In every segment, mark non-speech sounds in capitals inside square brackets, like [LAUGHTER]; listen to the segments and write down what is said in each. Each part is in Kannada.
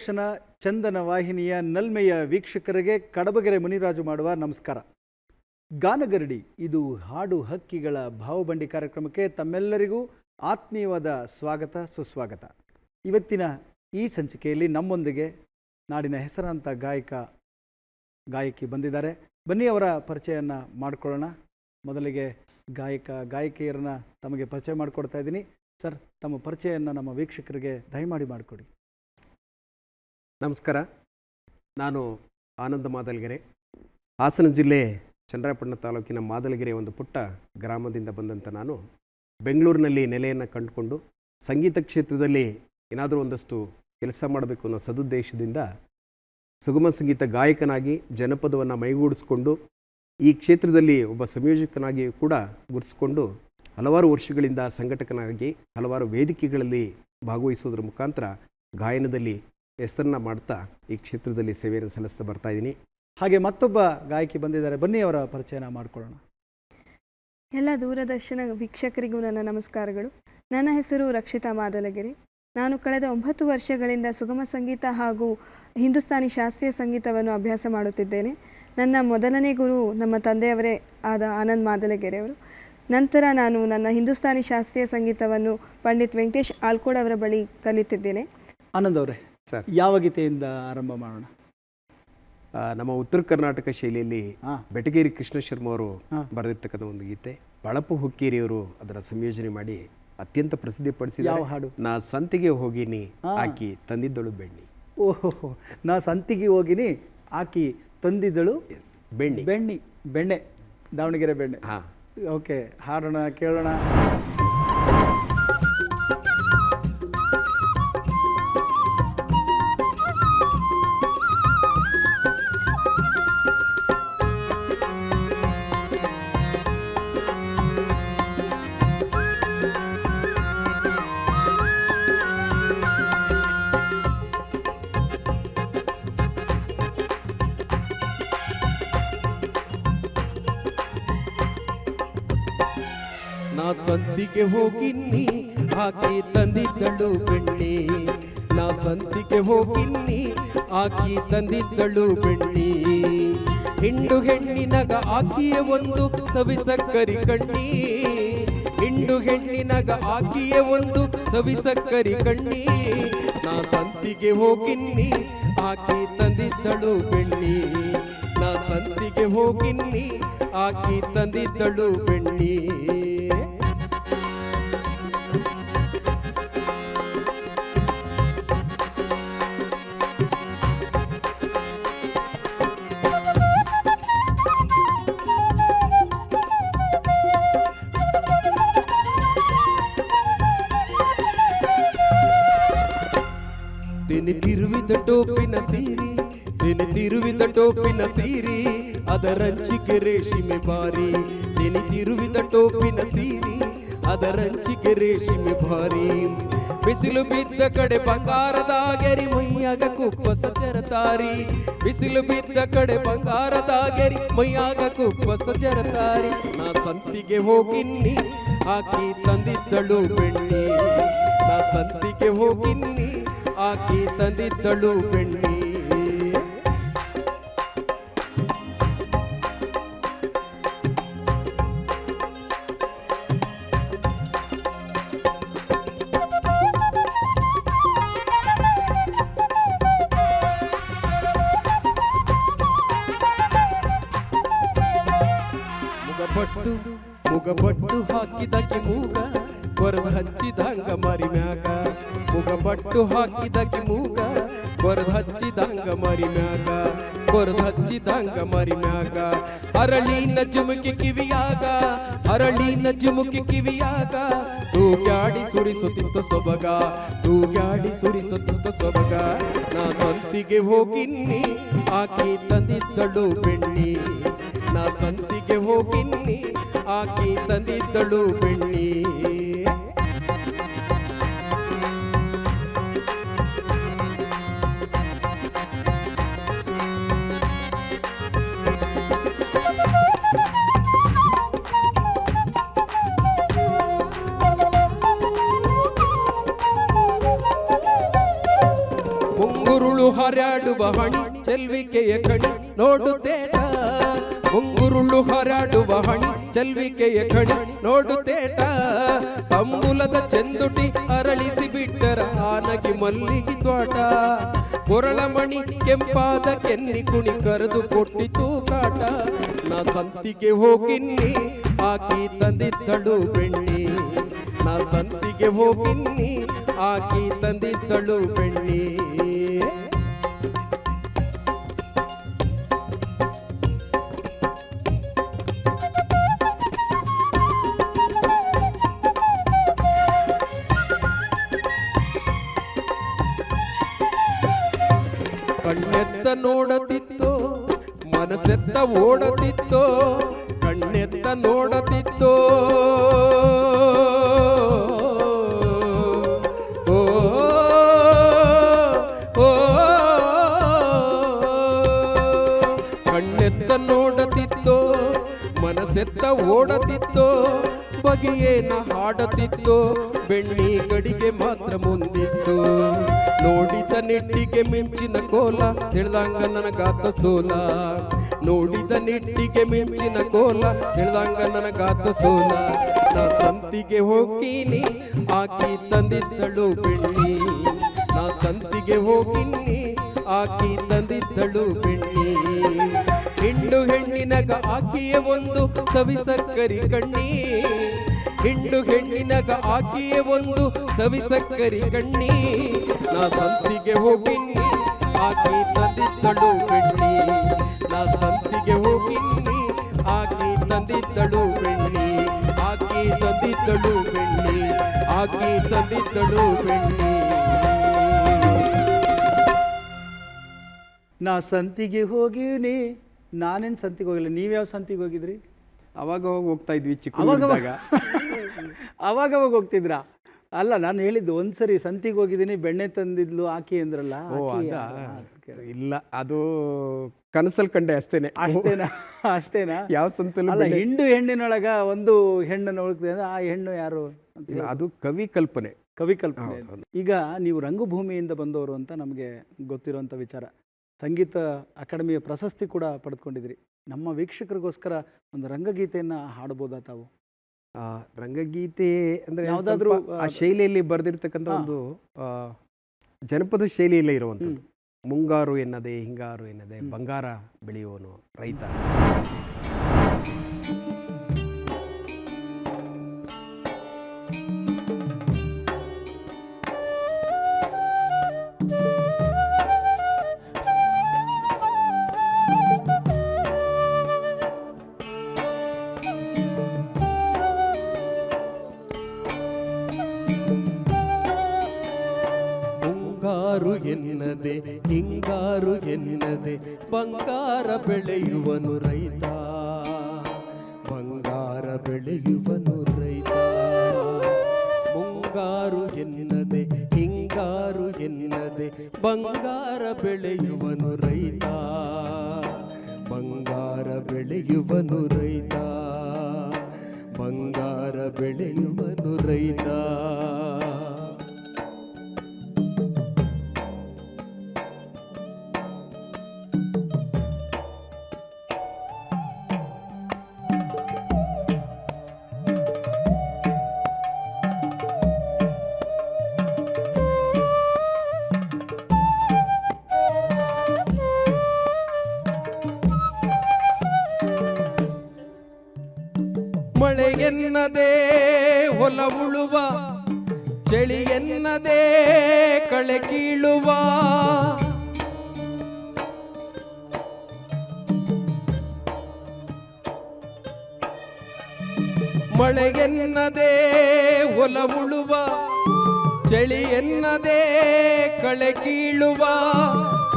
ದೂರದರ್ಶನ ಚಂದನ ವಾಹಿನಿಯ ನಲ್ಮೆಯ ವೀಕ್ಷಕರಿಗೆ ಕಡಬಗೆರೆ ಮುನಿರಾಜು ಮಾಡುವ ನಮಸ್ಕಾರ. ಗಾನಗರಡಿ, ಇದು ಹಾಡು ಹಕ್ಕಿಗಳ ಭಾವಬಂಡಿ ಕಾರ್ಯಕ್ರಮಕ್ಕೆ ತಮ್ಮೆಲ್ಲರಿಗೂ ಆತ್ಮೀಯವಾದ ಸ್ವಾಗತ, ಸುಸ್ವಾಗತ. ಇವತ್ತಿನ ಈ ಸಂಚಿಕೆಯಲ್ಲಿ ನಮ್ಮೊಂದಿಗೆ ನಾಡಿನ ಹೆಸರಾಂತ ಗಾಯಕ, ಗಾಯಕಿ ಬಂದಿದ್ದಾರೆ. ಬನ್ನಿ ಅವರ ಪರಿಚಯವನ್ನು ಮಾಡಿಕೊಳ್ಳೋಣ. ಮೊದಲಿಗೆ ಗಾಯಕ, ಗಾಯಕಿಯರನ್ನ ತಮಗೆ ಪರಿಚಯ ಮಾಡಿಕೊಡ್ತಾ ಇದ್ದೀನಿ. ಸರ್, ತಮ್ಮ ಪರಿಚಯವನ್ನು ನಮ್ಮ ವೀಕ್ಷಕರಿಗೆ ದಯಮಾಡಿ ಮಾಡಿಕೊಡಿ. ನಮಸ್ಕಾರ. ನಾನು ಆನಂದ ಮಾದಲ್ಗೆರೆ. ಹಾಸನ ಜಿಲ್ಲೆ ಚಂದ್ರಾಪಟ್ಟಣ ತಾಲೂಕಿನ ಮಾದಲಗೆರೆ ಒಂದು ಪುಟ್ಟ ಗ್ರಾಮದಿಂದ ಬಂದಂಥ ನಾನು ಬೆಂಗಳೂರಿನಲ್ಲಿ ನೆಲೆಯನ್ನು ಕಂಡುಕೊಂಡು ಸಂಗೀತ ಕ್ಷೇತ್ರದಲ್ಲಿ ಏನಾದರೂ ಒಂದಷ್ಟು ಕೆಲಸ ಮಾಡಬೇಕು ಅನ್ನೋ ಸದುದ್ದೇಶದಿಂದ ಸುಗಮ ಸಂಗೀತ ಗಾಯಕನಾಗಿ ಜನಪದವನ್ನು ಮೈಗೂಡಿಸ್ಕೊಂಡು ಈ ಕ್ಷೇತ್ರದಲ್ಲಿ ಒಬ್ಬ ಸಂಯೋಜಕನಾಗಿ ಕೂಡ ಗುರುತಿಸ್ಕೊಂಡು ಹಲವಾರು ವರ್ಷಗಳಿಂದ ಸಂಘಟಕನಾಗಿ ಹಲವಾರು ವೇದಿಕೆಗಳಲ್ಲಿ ಭಾಗವಹಿಸುವುದರ ಮುಖಾಂತರ ಗಾಯನದಲ್ಲಿ ಹೆಸರನ್ನ ಮಾಡ್ತಾ ಈ ಕ್ಷೇತ್ರದಲ್ಲಿ ಸೇವೆಯನ್ನು ಸಲ್ಲಿಸ್ತಾ ಬರ್ತಾ ಇದ್ದೀನಿ. ಹಾಗೆ ಮತ್ತೊಬ್ಬ ಗಾಯಕಿ ಬಂದಿದ್ದಾರೆ. ಬನ್ನಿ ಅವರ ಪರಿಚಯನ ಮಾಡಿಕೊಳ್ಳೋಣ. ಎಲ್ಲ ದೂರದರ್ಶನ ವೀಕ್ಷಕರಿಗೂ ನನ್ನ ನಮಸ್ಕಾರಗಳು. ನನ್ನ ಹೆಸರು ರಕ್ಷಿತಾ ಮಾದಲಗಿರಿ. ನಾನು ಕಳೆದ ಒಂಬತ್ತು ವರ್ಷಗಳಿಂದ ಸುಗಮ ಸಂಗೀತ ಹಾಗೂ ಹಿಂದೂಸ್ತಾನಿ ಶಾಸ್ತ್ರೀಯ ಸಂಗೀತವನ್ನು ಅಭ್ಯಾಸ ಮಾಡುತ್ತಿದ್ದೇನೆ. ನನ್ನ ಮೊದಲನೇ ಗುರು ನಮ್ಮ ತಂದೆಯವರೇ ಆದ ಆನಂದ್ ಮಾದಲಗೆರೆಯವರು. ನಂತರ ನಾನು ನನ್ನ ಹಿಂದೂಸ್ತಾನಿ ಶಾಸ್ತ್ರೀಯ ಸಂಗೀತವನ್ನು ಪಂಡಿತ್ ವೆಂಕಟೇಶ್ ಆಲ್ಕೋಡ್ ಅವರ ಬಳಿ ಕಲಿತಿದ್ದೇನೆ. ಆನಂದ್ ಅವರೇ ಸರ್. ಯಾವ ಗೀತೆಯಿಂದ ಆರಂಭ ಮಾಡೋಣ? ನಮ್ಮ ಉತ್ತರ ಕರ್ನಾಟಕ ಶೈಲಿಯಲ್ಲಿ. ಬೆಟಗೇರಿ ಕೃಷ್ಣ ಶರ್ಮ ಅವರು. ಬರೆದಿರ್ತಕ್ಕಂಥ ಒಂದು ಗೀತೆ. ಬಳಪು ಹುಕ್ಕೇರಿಯವರು ಅದರ ಸಂಯೋಜನೆ ಮಾಡಿ ಅತ್ಯಂತ ಪ್ರಸಿದ್ಧಿ ಹಾಡು? ನಾ ಸಂತಿಗೆ ಹೋಗಿನಿ. ಆಕಿ ತಂದಿದ್ದಳು ಬೆಣ್ಣಿ. ಓಹೋ ನಾ ಸಂತಿಗೆ ಹೋಗಿನಿ ಆಕಿ ತಂದಿದ್ದಳು ಬೆಣ್ಣಿ. ಬೆಣ್ಣಿ ಬೆಣ್ಣೆ ದಾವಣಗೆರೆ ಬೆಣ್ಣೆ. ಹಾ. ಓಕೆ ಹಾಡೋಣ ಕೇಳೋಣ. ಸಂತಿಗೆ ಹೋಗಿನ್ನಿ, ಆಕಿ ತಂದಿದ್ದಳು ಬೆಣ್ಣಿ. ನಾ ಸಂತಿಗೆ ಹೋಗಿನ್ನಿ, ಆಕಿ ತಂದಿದ್ದಳು ಬೆಣ್ಣಿ. ಹಿಂಡು ಹೆಣ್ಣಿನಗ ಆಕಿಯ ಒಂದು ಸವಿಸಕ್ಕರಿ ಕಣ್ಣಿ. ಹಿಂಡು ಹೆಣ್ಣಿನಗ ಆಕಿಯ ಒಂದು ಸವಿಸಕ್ಕರಿ ಕಣ್ಣಿ. ನಾ ಸಂತಿಗೆ ಹೋಗಿನ್ನಿ, ಆಕಿ ತಂದಿದ್ದಳು ಬೆಣ್ಣಿ. ನಾ ಸಂತಿಗೆ ಹೋಗಿನ್ನಿ, ಆಕಿ ತಂದಿದ್ದಳು ಬೆಣ್ಣಿ. ತಿರುವಿದ ಟೋಪಿನ ಸೀರಿ ತಿನಿ ತಿರುವಿದ ಟೋಪಿನ ಸೀರಿ ಅದರಂಚಿಗೆ ರೇಷಿಮೆ ಬಾರಿ ತಿನಿ ತಿರುವಿದ ಟೋಪಿನ ಸೀರಿ ಅದರಂಚಿಗೆ ರೇಷಿಮೆ ಬಾರಿ ಬಿಸಿಲು ಬಿದ್ದ ಕಡೆ ಬಂಗಾರದ ಗೆರಿ ಮೈಯಾಗ ಕುಪ್ಪಸ ಚರತಾರಿ ಬಿಸಿಲು ಬಿದ್ದ ಕಡೆ ಬಂಗಾರದ ಗೆರಿ ಮೈಯಾಗ ಕುಪ್ಪಸ ಚರತಾರಿ ನಾ ಸಂತಿಗೆ ಹೋಗಿನ್ನಿ, ಆಕಿ ತಂದಿದ್ದಳು ಬೆಣ್ಣಿ. ನಾ ಸಂತಿಗೆ ಹೋಗಿನ್ನಿ ಆಕಿ ತಂದಿದ್ದಳು ಬೆಣ್ಣಿ ಮುಗಪಟ್ಟು ಮುಗಪಟ್ಟು ಹಾಕಿದಕ್ಕೆ ಮೂಗ ಕೊರದ ಹಚ್ಚಿದಂಗ ಮರಿ ಮ್ಯಾಗ ಮುಗಪಟ್ಟು ಹಾಕಿದಕ್ಕೆ ಮೂಗ ಕೊರದ ಹಚ್ಚಿದಂಗ ಮರಿ ಮ್ಯಾಗ ಕೊರದ ಹಚ್ಚಿದಂಗ ಮರಿ ಮ್ಯಾಗ ಅರಳಿನ ಜುಮುಕಿ ಕಿವಿಯಾಗ, ಅರಳಿನ ಜುಮುಕಿ ಕಿವಿಯಾಗ. ತೂಗ್ಯಾಡಿ ಸುರಿಸುತ್ತಿತ್ತು ಸೊಬಗ, ತೂಗ್ಯಾಡಿ ಸುರಿಸುತ್ತಿತ್ತು ಸೊಬಗ. ನಾ ಸಂತಿಗೆ ಹೋಗಿನ್ನಿ, ಆಕಿ ತಂದಿದ್ದಳು ಬೆಣ್ಣಿ. ನಾ ಸಂತಿಗೆ ಹೋಗಿನ್ನಿ, ಆಕಿ ತಂದಿದ್ದಳು ಬೆಣ್ಣಿ. ಮುಂಗುರು ಹಾರಾಡುವ ಹಣಿ, ಚೆಲ್ವಿಕೆಯ ಕಣಿ ನೋಡು ಉಂಗುರುಳು ಹಾರಾಡುವ ಹಣಿ, ಚೆಲ್ವಿಕೆಯ ಕಣಿ ನೋಡುತ್ತೇಟ. ತೇಟ ತಂಬುಲದ ಚೆಂದುಟಿ ಅರಳಿಸಿ ಬಿಟ್ಟರ ಆನಗಿ ಮಲ್ಲಿಗೆ ತೋಟ ಕೊರಳಮಣಿ ಕೆಂಪಾದ ಕೆನ್ನಿ ಕುಣಿ ಕರೆದು ಕೊಟ್ಟಿತು ಕಾಟ. ನಾ ಸಂತಿಗೆ ಹೋಗಿನ್ನಿ, ಆಕಿ ತಂದಿದ್ದಳು ಬೆಣ್ಣಿ. ನಾ ಸಂತಿಗೆ ಹೋಗಿನ್ನಿ, ಆಕಿ ತಂದಿದ್ದಳು ಬೆಣ್ಣಿ. ಓಡತಿತ್ತೋ, ಕಣ್ಣೆತ್ತ ನೋಡತಿತ್ತೋ. ಕಣ್ಣೆತ್ತ ನೋಡತಿತ್ತೋ, ಮನಸ್ಸೆತ್ತ ಓಡತಿತ್ತೋ, ಬಗೆಯೇನ ಹಾಡತಿತ್ತೋ, ಬೆಣ್ಣಿ ಗಡಿಗೆ ಮಾತ್ರ ಮುಂದಿತ್ತು. ನೋಡಿದ ನೆಟ್ಟಿಗೆ ಮಿಂಚಿನ ಕೋಲ, ತಿಳಿದಂಗ ನನಗಾತ ಸೋಲ. ನೋಡಿದ ನಿಟ್ಟಿಗೆ ಮಿಂಚಿನ ಕೋಲ ತಿಳಿದಂಗ ನನಗಾತ ಸೋಲ. ನಾ ಸಂತಿಗೆ ಹೋಗಿನಿ ಆಕಿ ತಂದಿದ್ದಳು ಬೆಣ್ಣಿ. ನಾ ಸಂತಿಗೆ ಹೋಗಿನಿ ಆಕಿ ತಂದಿದ್ದಳು ಬೆಣ್ಣಿ. ಹಿಂಡು ಹೆಣ್ಣಿನಗ ಆಕಿಯ ಒಂದು ಸವಿ ಸಕ್ಕರಿ ಕಣ್ಣಿ. ಹಿಂಡು ಹೆಣ್ಣಿನಗ ಆಕಿಯ ಒಂದು ಸವಿಸಕ್ಕರಿ ಕಣ್ಣಿ. ನಾ ಸಂತಿಗೆ ಹೋಗಿನಿ ಆಕಿ ತಂದಿದ್ದಳು ಬೆಣ್ಣಿ. ಆಕೆ ತಂದಿದ್ದಳು ಬೆಣ್ಣಿ ಆಕೆ ತಂದಿದ್ದಳು ಬೆಣ್ಣಿ ಆಕೆ ತಂದಿದ್ದಳು ಬೆಣ್ಣಿ ನಾ ಸಂತಿಗೆ ಹೋಗಿನಿ. ನಾನೇನು ಸಂತಿಗೆ ಹೋಗಿಲ್ಲ. ನೀವ್ಯಾವ ಸಂತಿಗೆ ಹೋಗಿದ್ರಿ? ಅವಾಗ ಅವಾಗ ಹೋಗ್ತಾ ಇದ್ವಿ ಚಿಕ್ಕ ಅವಾಗ. ಅವಾಗ [LAUGHS] ಅವಾಗ ಹೋಗ್ತಿದ್ರಾ? ಅಲ್ಲ ನಾನು ಹೇಳಿದ್ದು ಒಂದ್ಸರಿ ಸಂತಿಗೆ ಹೋಗಿದ್ದೀನಿ ಬೆಣ್ಣೆ ತಂದಿದ್ಲು ಆಕಿ ಅಂದ್ರಲ್ಲ. ಇಲ್ಲ ಅದು ಕನಸಲ್ ಕಂಡೆ ಅಷ್ಟೇನೆ. ಅಷ್ಟೇನಾ? ಅಷ್ಟೇನಾ? ಯಾವ ಸಂತಲ್ಲೂ ಅಲ್ಲ ಹಿಂಡು ಹೆಣ್ಣಿನೊಳಗ ಒಂದು ಹೆಣ್ಣನ್ನು ಹುಡುಕ್ತಿದೆ ಅಂದ್ರೆ ಆ ಹೆಣ್ಣು ಯಾರು ಇಲ್ಲ ಅದು ಕವಿ ಕಲ್ಪನೆ. ಕವಿ ಕಲ್ಪನೆ ಈಗ ನೀವು ರಂಗಭೂಮಿಯಿಂದ ಬಂದವರು ಅಂತ ನಮಗೆ ಗೊತ್ತಿರುವಂಥ ವಿಚಾರ. ಸಂಗೀತ ಅಕಾಡೆಮಿಯ ಪ್ರಶಸ್ತಿ ಕೂಡ ಪಡೆದುಕೊಂಡಿದ್ರಿ ನಮ್ಮ ವೀಕ್ಷಕರಿಗೋಸ್ಕರ ಒಂದು ರಂಗಗೀತೆಯನ್ನು ಹಾಡ್ಬೋದಾ ತಾವು? ರಂಗಗೀತೆ ಅಂದ್ರೆ ಯಾವುದಾದ್ರೂ ಆ ಶೈಲಿಯಲ್ಲಿ ಬರೆದಿರ್ತಕ್ಕಂಥ ಒಂದು ಜನಪದ ಶೈಲಿಯಲ್ಲೇ ಇರುವಂಥದ್ದು. ಮುಂಗಾರು ಎನ್ನದೆ ಹಿಂಗಾರು ಎನ್ನದೆ ಬಂಗಾರ ಬೆಳೆಯುವನು ರೈತ. ಬೆಳೆಯುವನು ರೈತ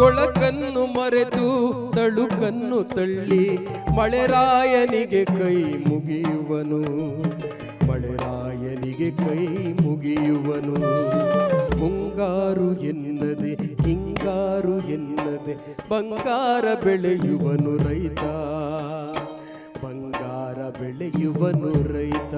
ಕೊಳಕನ್ನು ಮರೆತು ತಳುಕನ್ನು ತಳ್ಳಿ ಮಳೆರಾಯನಿಗೆ ಕೈ ಮುಗಿಯುವನು. ಮಳೆರಾಯನಿಗೆ ಕೈ ಮುಗಿಯುವನು. ಮುಂಗಾರು ಎನ್ನದೆ, ಹಿಂಗಾರು ಎನ್ನದೆ ಬಂಗಾರ ಬೆಳೆಯುವನು ರೈತ. ಬಂಗಾರ ಬೆಳೆಯುವನು ರೈತ.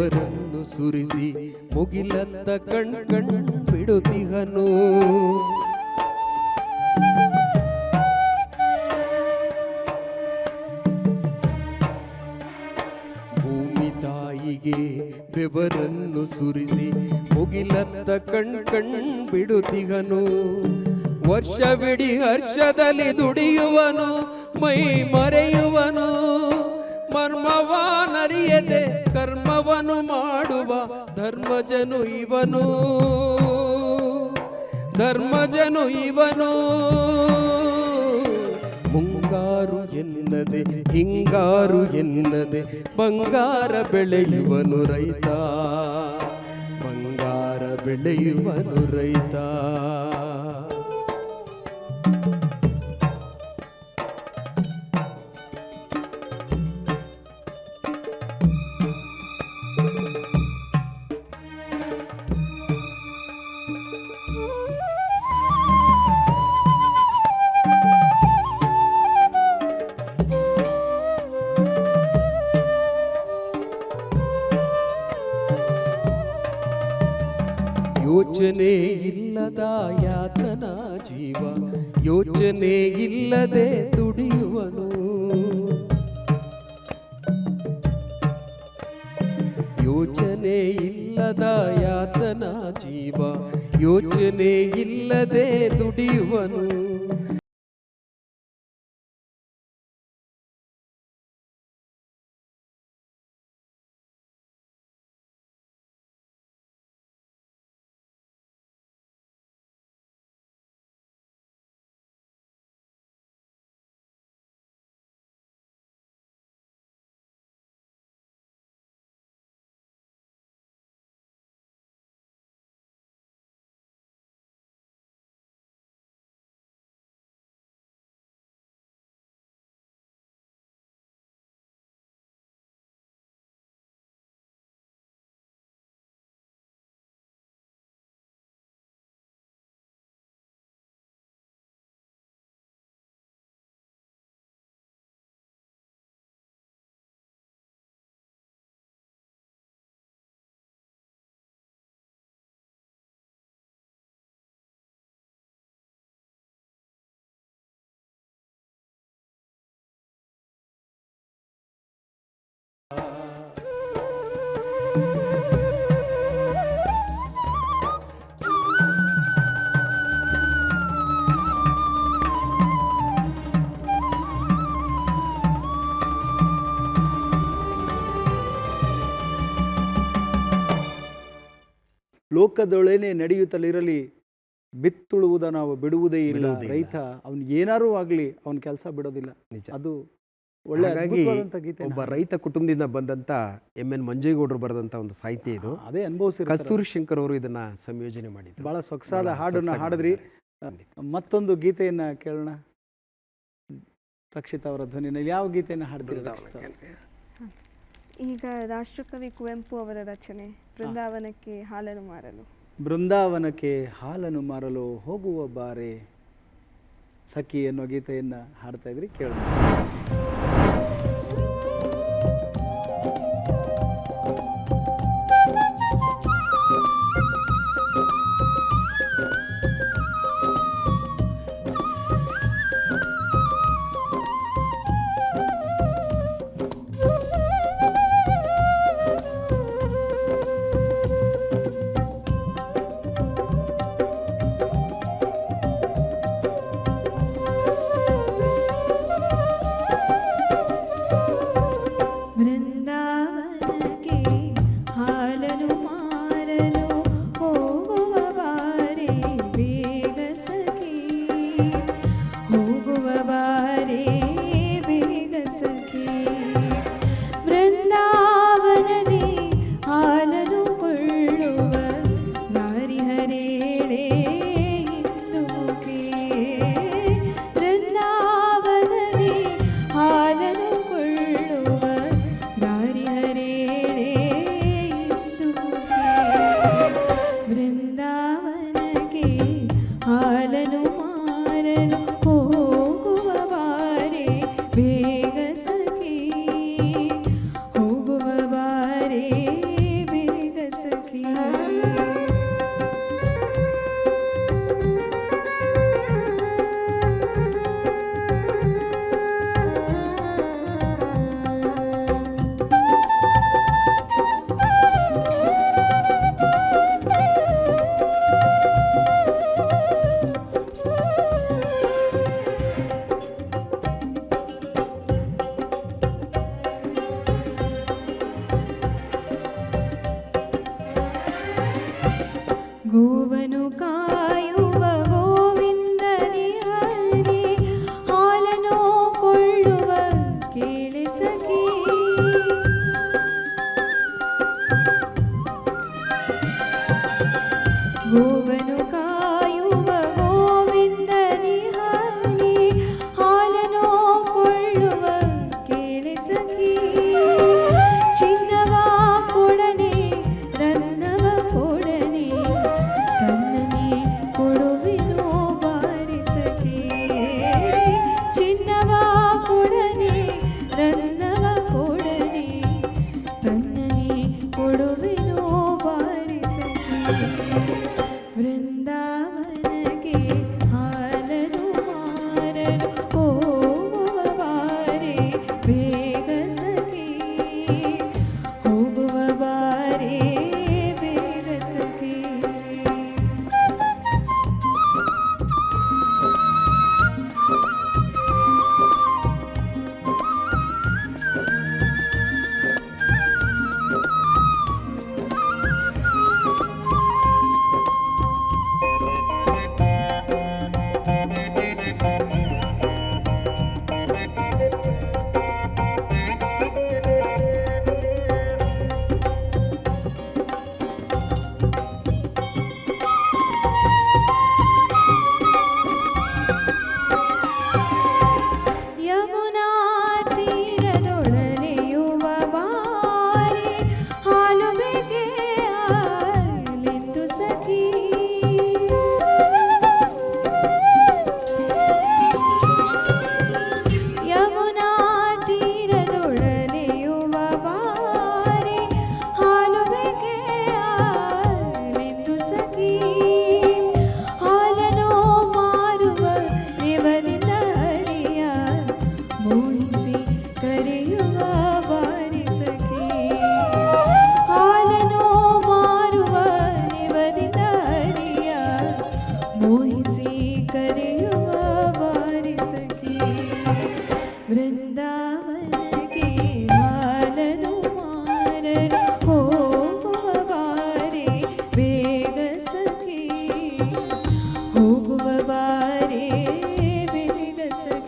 ಬೆವರನ್ನು ಸುರಿಸಿ ಮುಗಿಲತ್ತ ಕಣ್ ಕಣ್ ಬಿಡುತ್ತಿಹನು ಭೂಮಿ ತಾಯಿಗೆ ಬೆವರನ್ನು ಸುರಿಸಿ ಮುಗಿಲತ್ತ ಕಣ್ ಕಣ್ ಬಿಡುತ್ತಿಹನು ವರ್ಷವಿಡೀ ಹರ್ಷದಲ್ಲಿ ದುಡಿಯುವನು, ಮೈ ಮರೆಯುವನು. ಮರ್ಮವಾನರಿಯದೆ ಕರ್ಮವನು ಮಾಡುವ ಧರ್ಮಜನು ಇವನು. ಧರ್ಮಜನು ಇವನು. ಮುಂಗಾರು ಎನ್ನದೆ, ಹಿಂಗಾರು ಎನ್ನದೆ, ಬಂಗಾರ ಬೆಳೆಯುವನು ರೈತ. ಬಂಗಾರ ಬೆಳೆಯುವನು ರೈತ. ಲೋಕದೊಳೇನೆ ನಡೆಯುತ್ತಲಿರಲಿ ಬಿತ್ತುಳುವುದ ನಾವು ಬಿಡುವುದೇ ಇಲ್ಲ. ರೈತ ಅವ್ನ್ ಏನಾರು ಆಗ್ಲಿ ಅವನ ಕೆಲಸ ಬಿಡೋದಿಲ್ಲ. ನಿಜ. ಅದು ಒಳ್ಳೆ ಒಬ್ಬ ರೈತ ಕುಟುಂಬದಿಂದ ಬಂದಂತ ಎಂ ಎನ್ ಮಂಜೇಗೌಡರು ಬರೆದಂತ ಒಂದು ಸಾಹಿತ್ಯ ಇದು. ಅದೇ ಅನುಭವಿಸಿ ಕಸ್ತೂರಿ ಶಂಕರ್ ಅವರು ಇದನ್ನ ಸಂಯೋಜನೆ ಮಾಡಿದ್ರು. ಬಹಳ ಸೊಗಸಾದ ಹಾಡನ್ನ ಹಾಡಿದ್ರಿ. ಮತ್ತೊಂದು ಗೀತೆಯನ್ನ ಕೇಳೋಣ. ರಕ್ಷಿತ ಅವರ ಧ್ವನಿನಲ್ಲಿ ಯಾವ ಗೀತೆಯನ್ನು ಅವ್ರೆ? ಈಗ ರಾಷ್ಟ್ರಕವಿ ಕುವೆಂಪು ಅವರ ರಚನೆ, ಬೃಂದಾವನಕ್ಕೆ ಹಾಲನ್ನು ಮಾರಲು. ಬೃಂದಾವನಕ್ಕೆ ಹಾಲನ್ನು ಮಾರಲು ಹೋಗುವ ಬಾರೆ. ಸಖಿ ಅನ್ನೋ ಗೀತೆಯನ್ನು ಹಾಡ್ತಾ ಇದ್ರಿ, ಕೇಳೋಣ.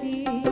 ಬೇಗ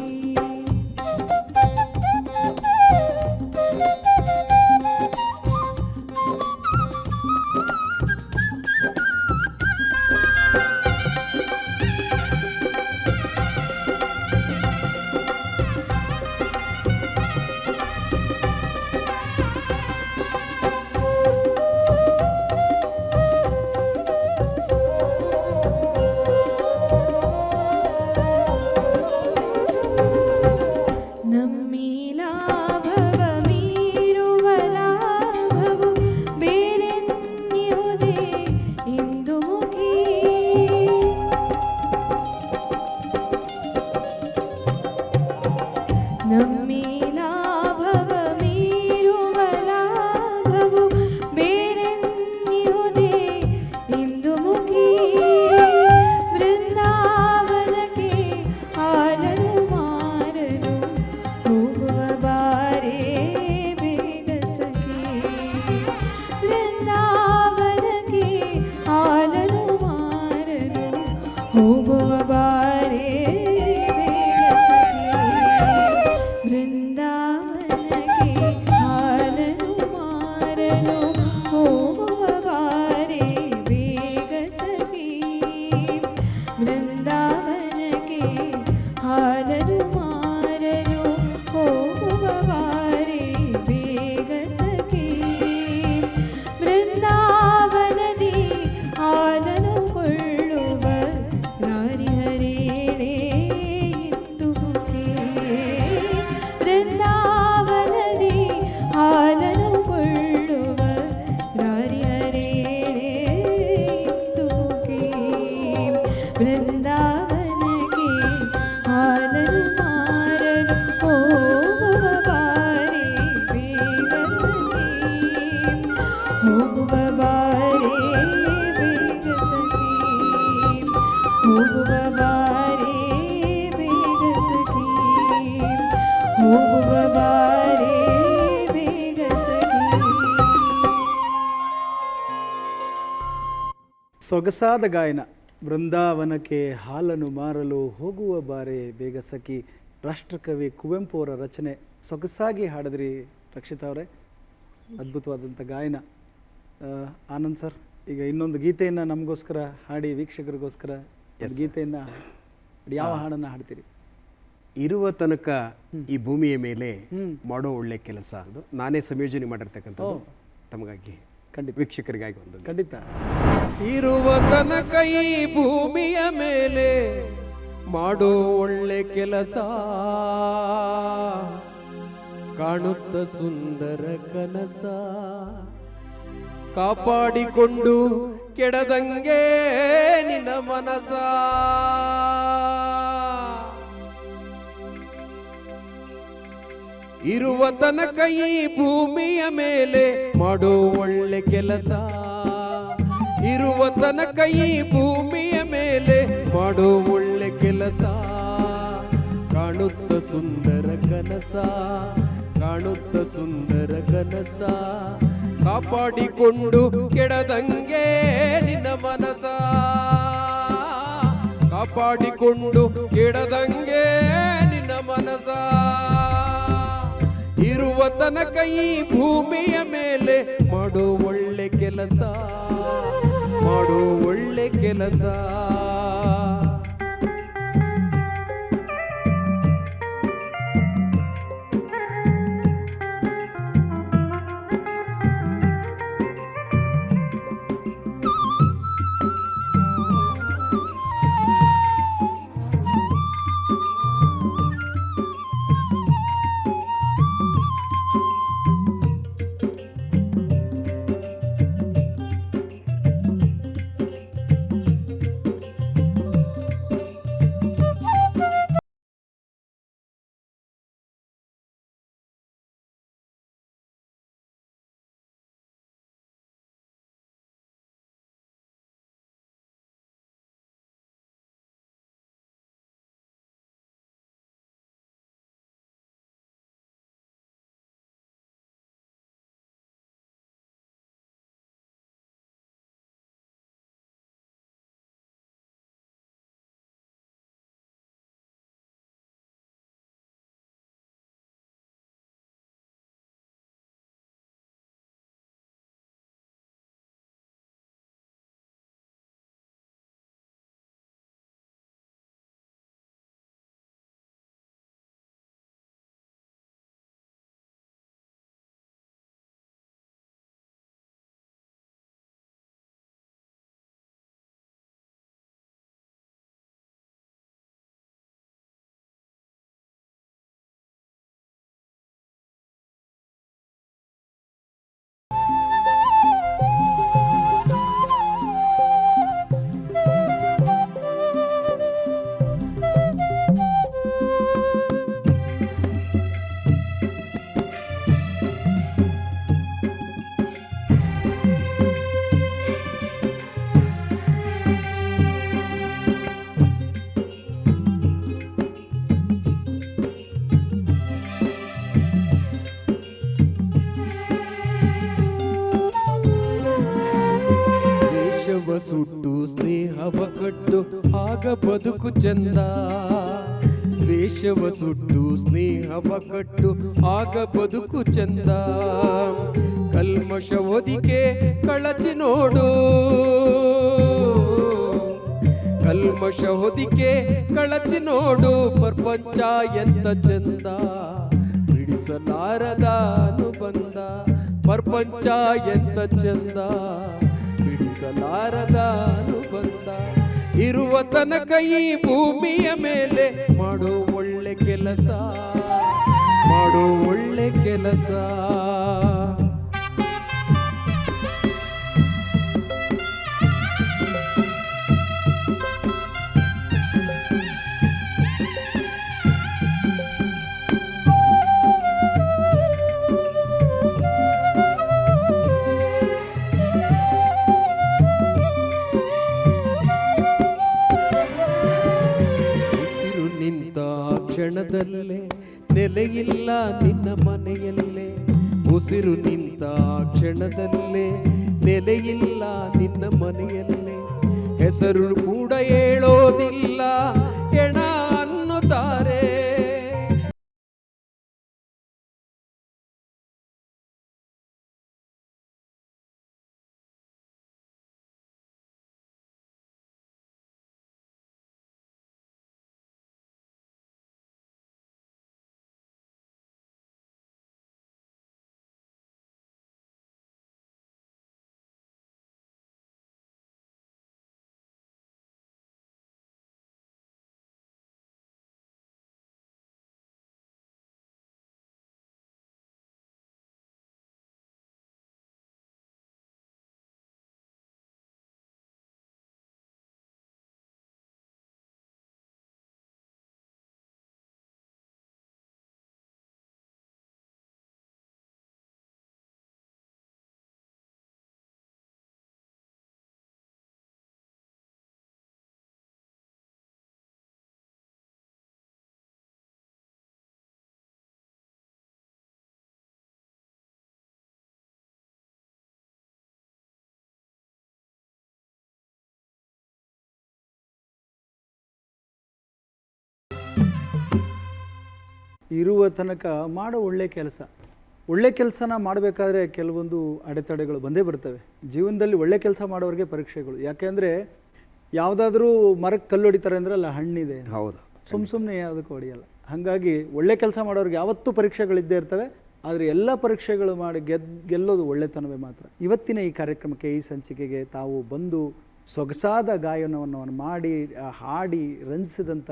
ಸೊಗಸಾದ ಗಾಯನ. ಬೃಂದಾವನಕ್ಕೆ ಹಾಲನ್ನು ಮಾರಲು ಹೋಗುವ ಬಾರೆ ಬೇಗ ಸಖಿ. ರಾಷ್ಟ್ರಕವಿ ಕುವೆಂಪು ಅವರ ರಚನೆ. ಸೊಗಸಾಗಿ ಹಾಡಿದ್ರಿ ರಕ್ಷಿತಾ ಅವರೇ. ಅದ್ಭುತವಾದಂಥ ಗಾಯನ. ಆನಂದ್ ಸರ್ ಈಗ ಇನ್ನೊಂದು ಗೀತೆಯನ್ನು ನಮಗೋಸ್ಕರ ಹಾಡಿ ವೀಕ್ಷಕರಿಗೋಸ್ಕರ ಗೀತೆಯನ್ನು ಯಾವ ಹಾಡನ್ನು ಹಾಡ್ತೀರಿ? ಇರುವ ತನಕ ಈ ಭೂಮಿಯ ಮೇಲೆ. ಮಾಡೋ ಒಳ್ಳೆ ಕೆಲಸ ಅದು. ನಾನೇ ಸಂಯೋಜನೆ ಮಾಡಿರ್ತಕ್ಕಂಥ ತಮಗಾಗಿ. ಖಂಡಿತ. ವೀಕ್ಷಕರಿಗಾಗಿ ಒಂದು ಖಂಡಿತ. ಇರುವ ತನಕ ಈ ಭೂಮಿಯ ಮೇಲೆ ಮಾಡೋ ಒಳ್ಳೆ ಕೆಲಸ. ಕಾಣುತ್ತ ಸುಂದರ ಕನಸ. ಕಾಪಾಡಿಕೊಂಡು ಕೆಡದಂಗೆ ನಿನ್ನ ಮನಸ. ಇರುವ ತನಕ ಈ ಭೂಮಿಯ ಮೇಲೆ ಮಾಡೋ ಒಳ್ಳೆ ಕೆಲಸ. ಇರುವ ತನಕ ಈ ಭೂಮಿಯ ಮೇಲೆ ಮಾಡೋ ಒಳ್ಳೆ ಕೆಲಸ. ಕಾಣುತ್ತ ಸುಂದರ ಕನಸ, ಕಾಣುತ್ತ ಸುಂದರ ಕನಸ. ಕಾಪಾಡಿಕೊಂಡು ಕೆಡದಂಗೆ ನಿನ್ನ ಮನಸ. ಕಾಪಾಡಿಕೊಂಡು ಕೆಡದಂಗೆ ನಿನ್ನ ಮನಸ. ಇರುವ ತನಕ ಈ ಭೂಮಿಯ ಮೇಲೆ ಮಾಡೋ ಒಳ್ಳೆ ಕೆಲಸ ಮಾಡೋ ಒಳ್ಳೆ ಕೆಲಸ. ಬದುಕು ಚಂದ. ದ್ವೇಷವ ಸುಟ್ಟು, ಸ್ನೇಹವ ಕಟ್ಟು, ಆಗ ಬದುಕು ಚಂದ. ಕಲ್ಮಶ ಒದಿಕೆ ಕಳಚಿ ನೋಡು. ಕಲ್ಮಶ ಹೊದಿಕೆ ಕಳಚಿ ನೋಡು, ಪ್ರಪಂಚ ಎಂತ ಚಂದ. ಬಿಡಿಸಲಾರದ ಅನುಬಂಧ, ಪ್ರಪಂಚ ಎಂತ ಚಂದ. ಬಿಡಿಸಲಾರದ ಅನುಬಂಧ. ಇರುವ ತನಕ ಈ ಭೂಮಿಯ ಮೇಲೆ ಮಾಡೋ ಒಳ್ಳೆ ಕೆಲಸ ಮಾಡೋ ಒಳ್ಳೆ ಕೆಲಸ. ಕ್ಷಣದಲ್ಲೇ ನೆಲೆಯಿಲ್ಲ ನಿನ್ನ ಮನೆಯಲ್ಲೇ. ಉಸಿರು ನಿಂತ ಕ್ಷಣದಲ್ಲೇ ನೆಲೆಯಿಲ್ಲ ನಿನ್ನ ಮನೆಯಲ್ಲೇ. ಹೆಸರು ಕೂಡ ಹೇಳೋದಿಲ್ಲ ಇರುವ ತನಕ ಮಾಡೋ ಒಳ್ಳೆ ಕೆಲಸ. ಒಳ್ಳೆ ಕೆಲಸನ ಮಾಡಬೇಕಾದ್ರೆ ಕೆಲವೊಂದು ಅಡೆತಡೆಗಳು ಬಂದೇ ಬರ್ತವೆ. ಜೀವನದಲ್ಲಿ ಒಳ್ಳೆ ಕೆಲಸ ಮಾಡೋರಿಗೆ ಪರೀಕ್ಷೆಗಳು. ಯಾಕೆಂದರೆ ಯಾವುದಾದ್ರೂ ಮರಕ್ಕೆ ಕಲ್ಲು ಹೊಡಿತಾರೆ ಅಂದರೆ ಅಲ್ಲ ಹಣ್ಣಿದೆ. ಹೌದು. ಸುಮ್ಮ ಸುಮ್ಮನೆ ಯಾವುದಕ್ಕೂ ಹೊಡೆಯಲ್ಲ. ಹಾಗಾಗಿ ಒಳ್ಳೆ ಕೆಲಸ ಮಾಡೋರಿಗೆ ಯಾವತ್ತೂ ಪರೀಕ್ಷೆಗಳಿದ್ದೇ ಇರ್ತವೆ. ಆದರೆ ಎಲ್ಲ ಪರೀಕ್ಷೆಗಳು ಮಾಡಿ ಗೆದ್ ಗೆಲ್ಲೋದು ಒಳ್ಳೆತನವೇ ಮಾತ್ರ. ಇವತ್ತಿನ ಈ ಕಾರ್ಯಕ್ರಮಕ್ಕೆ ಈ ಸಂಚಿಕೆಗೆ ತಾವು ಬಂದು ಸೊಗಸಾದ ಗಾಯನವನ್ನು ಮಾಡಿ ಹಾಡಿ ರಂಜಿಸಿದಂಥ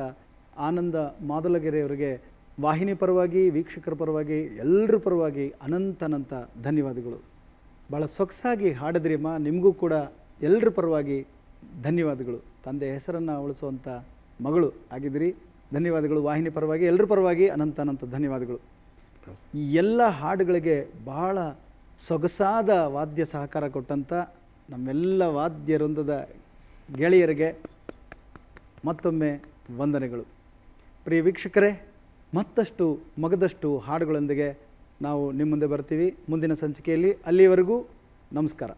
ಆನಂದ ಮಾದಲಗೆರೆಯವರಿಗೆ ವಾಹಿನಿ ಪರವಾಗಿ, ವೀಕ್ಷಕರ ಪರವಾಗಿ ಎಲ್ಲರ ಪರವಾಗಿ ಅನಂತನಂತ ಧನ್ಯವಾದಗಳು. ಭಾಳ ಸೊಗಸಾಗಿ ಹಾಡಿದ್ರಿಮ್ಮ ನಿಮಗೂ ಕೂಡ ಎಲ್ಲರ ಪರವಾಗಿ ಧನ್ಯವಾದಗಳು. ತಂದೆ ಹೆಸರನ್ನು ಉಳಿಸುವಂಥ ಮಗಳು ಆಗಿದ್ರಿ. ಧನ್ಯವಾದಗಳು ವಾಹಿನಿ ಪರವಾಗಿ ಎಲ್ಲರ ಪರವಾಗಿ ಅನಂತ ಅನಂತ ಧನ್ಯವಾದಗಳು. ಈ ಎಲ್ಲ ಹಾಡುಗಳಿಗೆ ಬಹಳ ಸೊಗಸಾದ ವಾದ್ಯ ಸಹಕಾರ ಕೊಟ್ಟಂಥ ನಮ್ಮೆಲ್ಲ ವಾದ್ಯ ವೃಂದದ ಗೆಳೆಯರಿಗೆ ಮತ್ತೊಮ್ಮೆ ವಂದನೆಗಳು. ಪ್ರಿಯ ವೀಕ್ಷಕರೇ ಮತ್ತಷ್ಟು ಮಗದಷ್ಟು ಹಾಡುಗಳೊಂದಿಗೆ ನಾವು ನಿಮ್ಮ ಮುಂದೆ ಬರ್ತೀವಿ. ಮುಂದಿನ ಸಂಚಿಕೆಯಲ್ಲಿ ಅಲ್ಲಿಯವರೆಗೂ ನಮಸ್ಕಾರ.